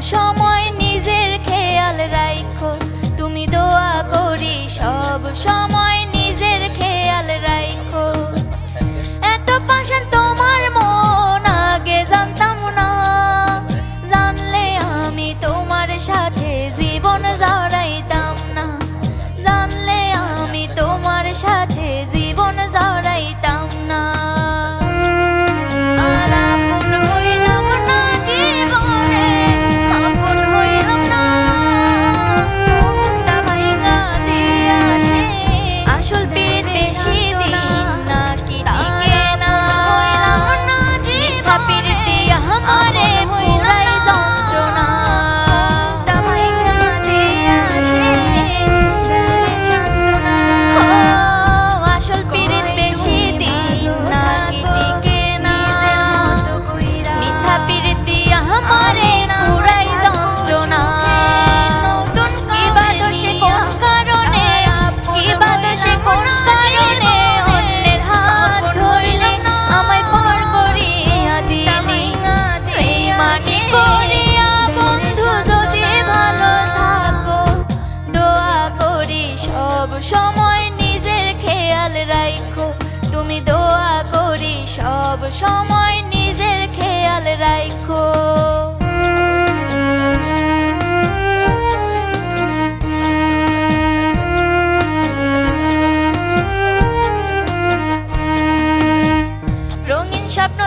সময় নিজের খেয়াল রাখো তুমি দোয়া করি, সব সময় নিজের খেয়াল রাখো এত পাশান তোমার মন, আগে জানতাম না। জানলে আমি তোমার সাথে জীবন যা সব সময় নিজের খেয়াল রাখো তুমি দোয়া করি সব সময় নিজের খেয়াল রাখো স্বপ্ন